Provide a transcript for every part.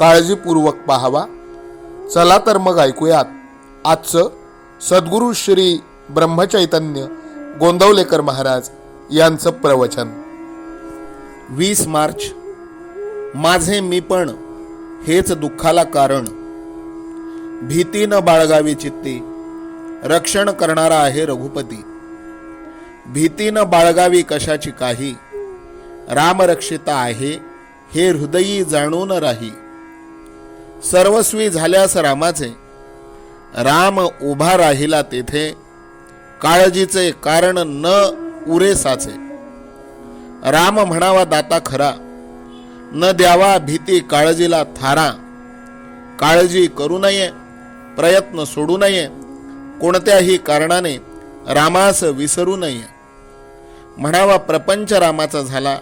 काळजीपूर्वक पाहावा. चला तर मग ऐकूयात. आजचं सद्गुरू श्री ब्रह्मचैतन्य गोंदवलेकर महाराज यांचं प्रवचन. वीस मार्च. माझे मी पण हेच दुःखाला कारण. भीती न बाळगावी चित्ती. रक्षण करणारा आहे रघुपती. भीती न बाळगावी कशाची काही? रामरक्षिता आहे हे हृदयी जाणून राही. सर्वस्वी झाल्यास रामाचे. राम उभा राहिला तेथे. काळजीचे कारण न उरेसाचे. राम म्हणावा दाता खरा. न द्यावा भीती काळजीला थारा. काळजी करू नये प्रयत्न सोडू नये. कोणत्याही कारणाने रामास विसरू नये. म्हणावा प्रपंच रामाचा झाला.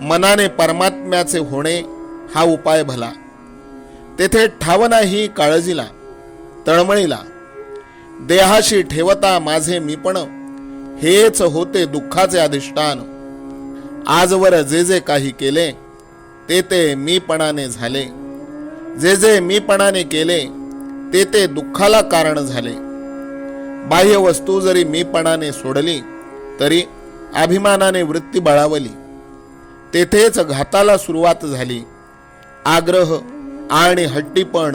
मनाने परमात्म्याचे होणे हा उपाय भला. तेथे ठाव नाही काळजीला तळमळीला देहाशी ठेवता माझे मीपण हेच होते दुःखाचे अधिष्ठान. आजवर जे जे काही केले ते ते मीपणाने झाले. जे जे मीपणाने केले ते ते दुःखाला कारण झाले. बाह्य वस्तू जरी मीपणाने सोडली तरी अभिमानाने वृत्ती बळावली. तेथेच घाताला सुरुवात झाली. आग्रह आणि हट्टीपण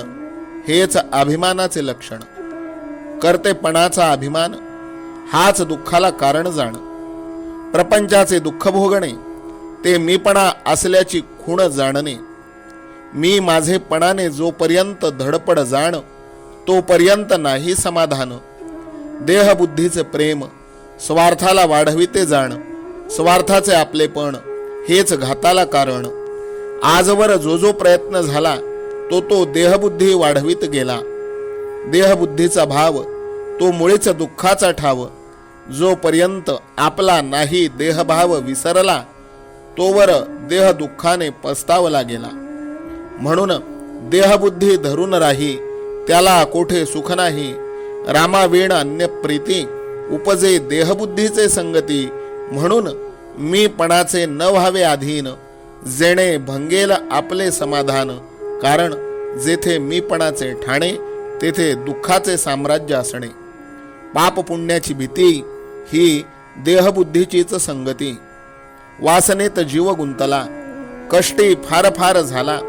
हेच अभिमानाचे लक्षण. करतेपणाचा अभिमान हाच दुःखाला कारण जाणं. प्रपंचाचे दुःख भोगणे ते मीपणा असल्याची खूण जाणणे. मी माझेपणाने जोपर्यंत धडपड जाण तोपर्यंत नाही समाधान. देहबुद्धीचे प्रेम स्वार्थाला वाढविते जाण स्वार्थाचे आपलेपण हेच घाताला कारण. आजवर जो जो प्रयत्न झाला तो तो देहबुद्धी वाढवित गेला. देहबुद्धीचा भाव तो मुळीच दुःखाचा ठाव. जोपर्यंत आपला नाही देहभाव विसरला तोवर देह दुःखाने पस्तावला गेला. म्हणून देहबुद्धी धरून राही त्याला कोठे सुख नाही. रामावीण अन्य प्रीती उपजे देहबुद्धीचे संगती. म्हणून मी पणाचे न व्हावे अधीन जेणे भंगेल आपले समाधान. कारण जेथे मीपणाचे ठाणे तेथे दुःखाचे साम्राज्य असणे. पाप पुण्याची भीती ही देहबुद्धीचीच संगती. वासनेत जीव गुंतला कष्टी फार फार झाला.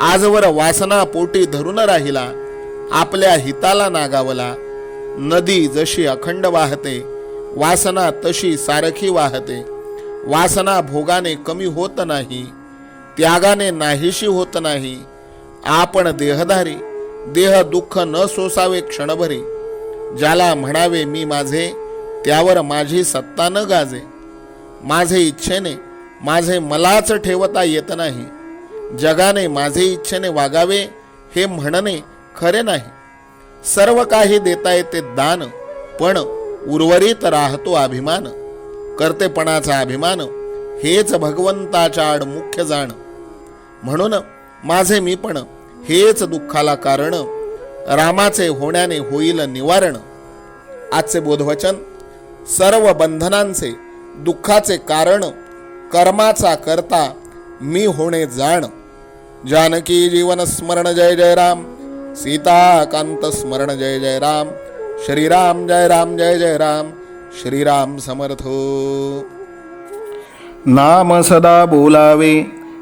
आजवर वासना पोटी धरून राहिला आपल्या हिताला नागावला. नदी जशी अखंड वाहते वासना तशी सारखी वाहते. वासना भोगाने कमी होत नाही त्यागाने नाहीशी होत नाही. आपण देहधारी देह दुःख न सोसावे क्षणभरी. ज्याला म्हणावे मी माझे त्यावर माझी सत्ता न गाजे. माझे इच्छेने माझे मलाच ठेवता येत नाही. जगाने माझे इच्छेने वागावे हे म्हणणे खरे नाही. सर्व काही देता येते दान पण उर्वरित राहतो अभिमान. करतेपणाचा अभिमान हेच भगवंताच्या आड मुख्य जाण. म्हणून माझे मी पण हेच दुःखाला कारण रामाचे होण्याने होईल निवारण. आजचे बोधवचन सर्व बंधनांचे दुःखाचे कारण कर्माचा करता मी होणे जाण. जानकी जीवन स्मरण जय जय राम. सीताकांत स्मरण जय जय राम. श्रीराम जय राम जय जय राम. श्रीराम समर्थ. नाम सदा बोलावे.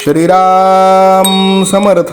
श्रीराम समर्थ।